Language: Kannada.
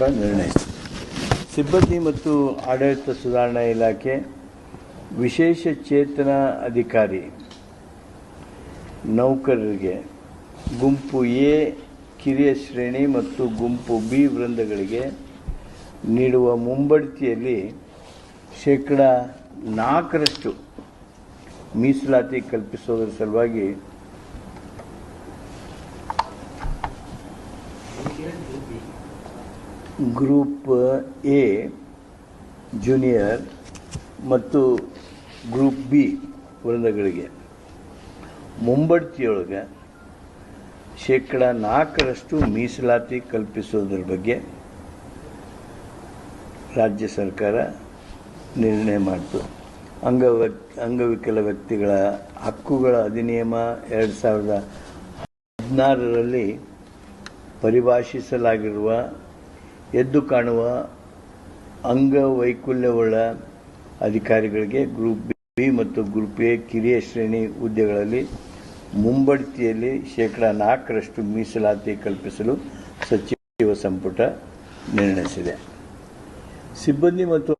ಸಂಪುಟ ನಿರ್ಣಯಿಸಿದೆ. ಸಿಬ್ಬಂದಿ ಮತ್ತು ಆಡಳಿತ ಸುಧಾರಣಾ ಇಲಾಖೆ ವಿಶೇಷ ಚೇತನ ಅಧಿಕಾರಿ ನೌಕರರಿಗೆ ಗುಂಪು ಎ ಕಿರಿಯ ಶ್ರೇಣಿ ಮತ್ತು ಗುಂಪು ಬಿ ವೃಂದಗಳಿಗೆ ನೀಡುವ ಮುಂಬಡ್ತಿಯಲ್ಲಿ ಶೇಕಡ ನಾಲ್ಕರಷ್ಟು ಮೀಸಲಾತಿ ಕಲ್ಪಿಸೋದರ ಸಲುವಾಗಿ ಗ್ರೂಪ್ ಎ, ಜೂನಿಯರ್ ಮತ್ತು ಗ್ರೂಪ್ ಬಿ ವೃಂದಗಳಿಗೆ. ಮುಂಬಡ್ತಿಯೊಳಗೆ ಶೇಕಡ ನಾಲ್ಕರಷ್ಟು ಮೀಸಲಾತಿ ಕಲ್ಪಿಸೋದ್ರ ಬಗ್ಗೆ ರಾಜ್ಯ ಸರ್ಕಾರ ನಿರ್ಣಯ ಮಾಡಿತು. ಅಂಗವ ಅಂಗವಿಕಲ ವ್ಯಕ್ತಿಗಳ ಹಕ್ಕುಗಳ ಅಧಿನಿಯಮ ಎರಡು ಸಾವಿರದ ಹದಿನಾರರಲ್ಲಿ ಪರಿಭಾಷಿಸಲಾಗಿರುವ ಎದ್ದು ಕಾಣುವ ಅಂಗವೈಕಲ್ಯವುಳ್ಳ ಅಧಿಕಾರಿಗಳಿಗೆ ಗ್ರೂಪ್ ಬಿ ಮತ್ತು ಗ್ರೂಪ್ ಎ ಕಿರಿಯ ಶ್ರೇಣಿ ಹುದ್ದೆಗಳಲ್ಲಿ ಮುಂಬಡ್ತಿಯಲ್ಲಿ ಶೇಕಡ ನಾಲ್ಕರಷ್ಟು ಮೀಸಲಾತಿ ಕಲ್ಪಿಸಲು ಸಚಿವ ಸಂಪುಟ ನಿರ್ಣಯಿಸಿದೆ. ಸಿಬ್ಬಂದಿ ಮತ್ತು